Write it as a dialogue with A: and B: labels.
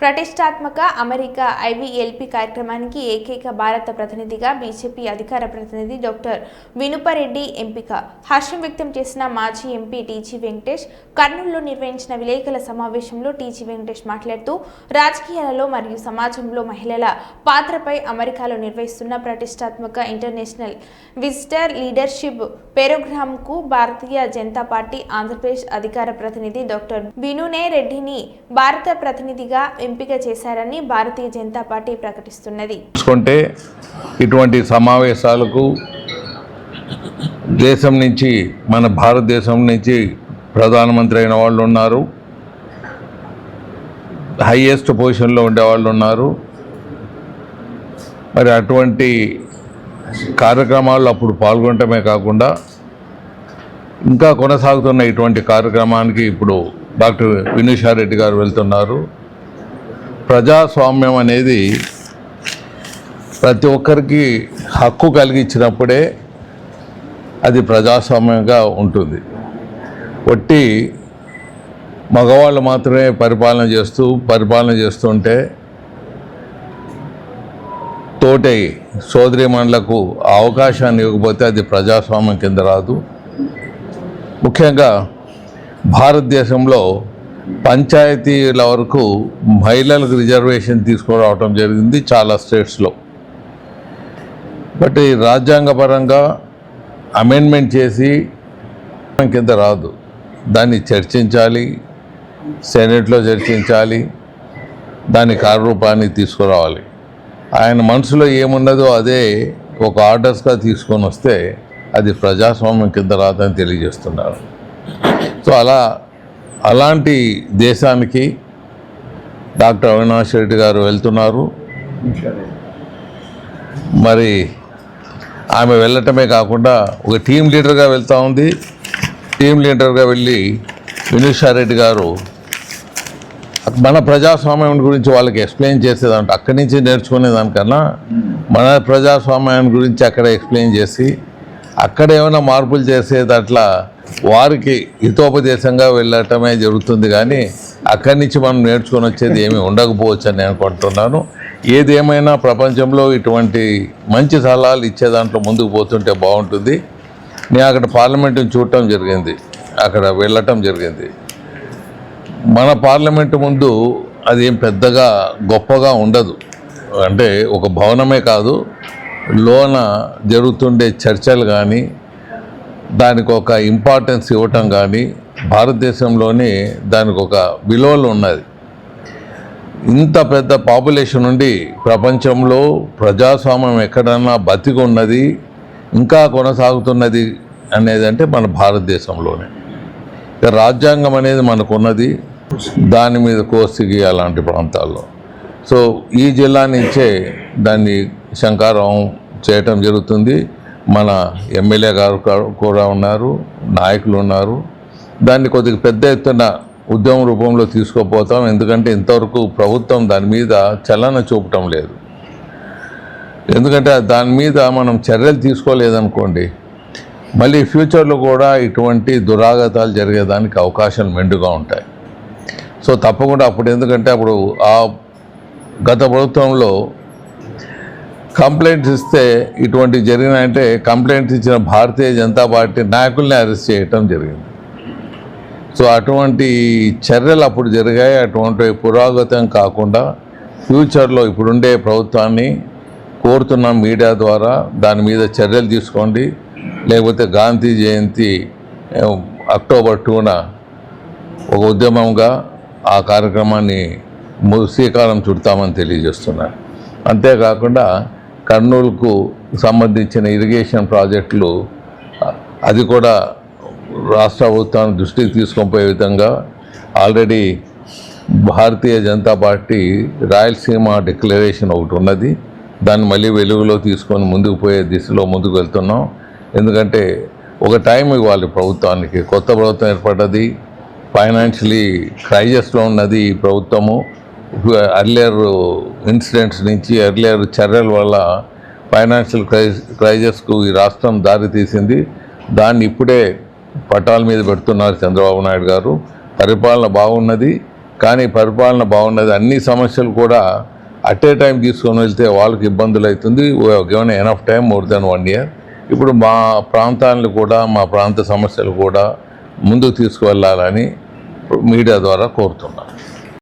A: ప్రతిష్టాత్మక అమెరికా ఐవీఎల్పీ కార్యక్రమానికి ఏకైక భారత ప్రతినిధిగా బీజేపీ అధికార ప్రతినిధి డాక్టర్ వినుపరెడ్డి ఎంపిక. హర్షం వ్యక్తం చేసిన మాజీ ఎంపీ టీజీ వెంకటేష్ కర్నూలులో నిర్వహించిన విలేకరుల సమావేశంలో టీజీ వెంకటేష్ మాట్లాడుతూ రాజకీయాలలో మరియు సమాజంలో మహిళల పాత్రపై అమెరికాలో నిర్వహిస్తున్న ప్రతిష్టాత్మక ఇంటర్నేషనల్ విజిటర్ లీడర్షిప్ పెరోగ్రామ్కు భారతీయ జనతా పార్టీ ఆంధ్రప్రదేశ్ అధికార ప్రతినిధి డాక్టర్ బినునే రెడ్డిని భారత ప్రతినిధిగా ఎంపిక చేశారని భారతీయ జనతా పార్టీ ప్రకటిస్తున్నది.
B: చూసుకుంటే ఇటువంటి సమావేశాలకు దేశం నుంచి మన భారతదేశం నుంచి ప్రధానమంత్రి అయిన వాళ్ళు ఉన్నారు. హయ్యెస్ట్ పొజిషన్లో ఉండే వాళ్ళు ఉన్నారు. మరి అటువంటి కార్యక్రమాల్లో అప్పుడు పాల్గొనటమే కాకుండా ఇంకా కొనసాగుతున్న ఇటువంటి కార్యక్రమానికి ఇప్పుడు డాక్టర్ వినూషారెడ్డి గారు వెళ్తున్నారు. ప్రజాస్వామ్యం అనేది ప్రతి ఒక్కరికి హక్కు కలిగించినప్పుడే అది ప్రజాస్వామ్యంగా ఉంటుంది. ఒట్టి మగవాళ్ళు మాత్రమే పరిపాలన చేస్తూ పరిపాలన చేస్తుంటే తోటి సోదరిమణులకు అవకాశాన్ని ఇవ్వకపోతే అది ప్రజాస్వామ్యం కింద రాదు. ముఖ్యంగా భారతదేశంలో పంచాయతీల వరకు మహిళలకు రిజర్వేషన్ తీసుకురావటం జరిగింది చాలా స్టేట్స్లో. బట్ ఈ రాజ్యాంగపరంగా అమెండ్మెంట్ చేసి కింద రాదు. దాన్ని చర్చించాలి సెనెట్లో చర్చించాలి దాని కార్యరూపాన్ని తీసుకురావాలి. ఆయన మనసులో ఏమున్నదో అదే ఒక ఆర్డర్స్గా తీసుకొని వస్తే అది ప్రజాస్వామ్యం కింద రాదని తెలియజేస్తున్నారు. సో అలా అలాంటి దేశానికి డాక్టర్ అవినాష్ రెడ్డి గారు వెళ్తున్నారు. మరి ఆమె వెళ్ళటమే కాకుండా ఒక టీం లీడర్గా వెళ్తూ ఉంది. టీం లీడర్గా వెళ్ళి వినూషారెడ్డి గారు మన ప్రజాస్వామ్యం గురించి వాళ్ళకి ఎక్స్ప్లెయిన్ చేసేదంటే అక్కడి నుంచి నేర్చుకునే దానికన్నా మన ప్రజాస్వామ్యాన్ని గురించి అక్కడ ఎక్స్ప్లెయిన్ చేసి అక్కడ ఏమైనా మార్పులు చేసేది అట్లా వారికి హితోపదేశంగా వెళ్ళటమే జరుగుతుంది కానీ అక్కడి నుంచి మనం నేర్చుకొని వచ్చేది ఏమీ ఉండకపోవచ్చు అని నేను అనుకుంటున్నాను. ఏదేమైనా ప్రపంచంలో ఇటువంటి మంచి సలహాలు ఇచ్చే దాంట్లో ముందుకు పోతుంటే బాగుంటుంది. నేను అక్కడ పార్లమెంటుని చూడటం జరిగింది. అక్కడ వెళ్ళటం జరిగింది. మన పార్లమెంటు ముందు అది ఏం పెద్దగా గొప్పగా ఉండదు. అంటే ఒక భవనమే కాదు లోన జరుగుతుండే చర్చలు కానీ దానికి ఒక ఇంపార్టెన్స్ ఇవ్వటం కానీ భారతదేశంలోనే దానికి ఒక విలువలు ఉన్నది. ఇంత పెద్ద పాపులేషన్ నుండి ప్రపంచంలో ప్రజాస్వామ్యం ఎక్కడన్నా బతికి ఉన్నది ఇంకా కొనసాగుతున్నది అనేది అంటే మన భారతదేశంలోనే. ఇక రాజ్యాంగం అనేది మనకున్నది దాని మీద కోసిగి అలాంటి ప్రాంతాల్లో. సో ఈ జిల్లా నుంచే దాన్ని శంకారం చేయటం జరుగుతుంది. మన ఎమ్మెల్యే గారు కూడా ఉన్నారు నాయకులు ఉన్నారు. దాన్ని కొద్దిగా పెద్ద ఎత్తున ఉద్యమ రూపంలో తీసుకోపోతాం. ఎందుకంటే ఇంతవరకు ప్రభుత్వం దాని మీద చలన చూపటం లేదు. ఎందుకంటే దాని మీద మనం చర్యలు తీసుకోలేదనుకోండి మళ్ళీ ఫ్యూచర్లో కూడా ఇటువంటి దురాగతాలు జరిగేదానికి అవకాశాలు మెండుగా ఉంటాయి. సో తప్పకుండా అప్పుడు ఎందుకంటే అప్పుడు ఆ గత ప్రభుత్వంలో కంప్లైంట్స్ ఇస్తే ఇటువంటి జరిగినాయంటే కంప్లైంట్స్ ఇచ్చిన భారతీయ జనతా పార్టీ నాయకుల్ని అరెస్ట్ చేయటం జరిగింది. సో అటువంటి చర్యలు అప్పుడు జరిగాయి. అటువంటి పురోగతం కాకుండా ఫ్యూచర్లో ఇప్పుడుండే ప్రభుత్వాన్ని కోరుతున్నాం మీడియా ద్వారా దాని మీద చర్యలు తీసుకోండి. లేకపోతే గాంధీ జయంతి అక్టోబర్ టూన ఒక ఉద్యమంగా ఆ కార్యక్రమాన్ని ము- శ్రీకారం చుడతామని తెలియజేస్తున్నాను అంతేకాకుండా కర్నూలుకు సంబంధించిన ఇరిగేషన్ ప్రాజెక్టులు అది కూడా రాష్ట్ర ప్రభుత్వాన్ని దృష్టికి తీసుకొని విధంగా already Bharatiya Janata party Rayalaseema declaration ఒకటి ఉన్నది. దాన్ని మళ్ళీ వెలుగులో తీసుకొని ముందుకు పోయే దిశలో ముందుకు వెళ్తున్నాం. ఎందుకంటే ఒక టైం ఇవ్వాలి ప్రభుత్వానికి. కొత్త ప్రభుత్వం ఏర్పడ్డది. ఫైనాన్షియలీ క్రైజెస్లో ఉన్నది ఈ ప్రభుత్వము. అర్లియర్ ఇన్సిడెంట్స్ నుంచి అర్లియర్ చర్యల వల్ల ఫైనాన్షియల్ క్రైజ్ క్రైజెస్కు ఈ రాష్ట్రం దారి తీసింది. దాన్ని ఇప్పుడే పట్టాల మీద పెడుతున్నారు చంద్రబాబు నాయుడు గారు. పరిపాలన బాగున్నది. కానీ పరిపాలన బాగున్నది. అన్ని సమస్యలు కూడా అట్ ఏ టైం తీసుకొని వెళ్తే వాళ్ళకి ఇబ్బందులు అవుతుంది given enough time more than one year ఇప్పుడు మా ప్రాంతాలను కూడా మా ప్రాంత సమస్యలు కూడా ముందుకు తీసుకువెళ్ళాలని మీడియా ద్వారా కోరుతున్నాను.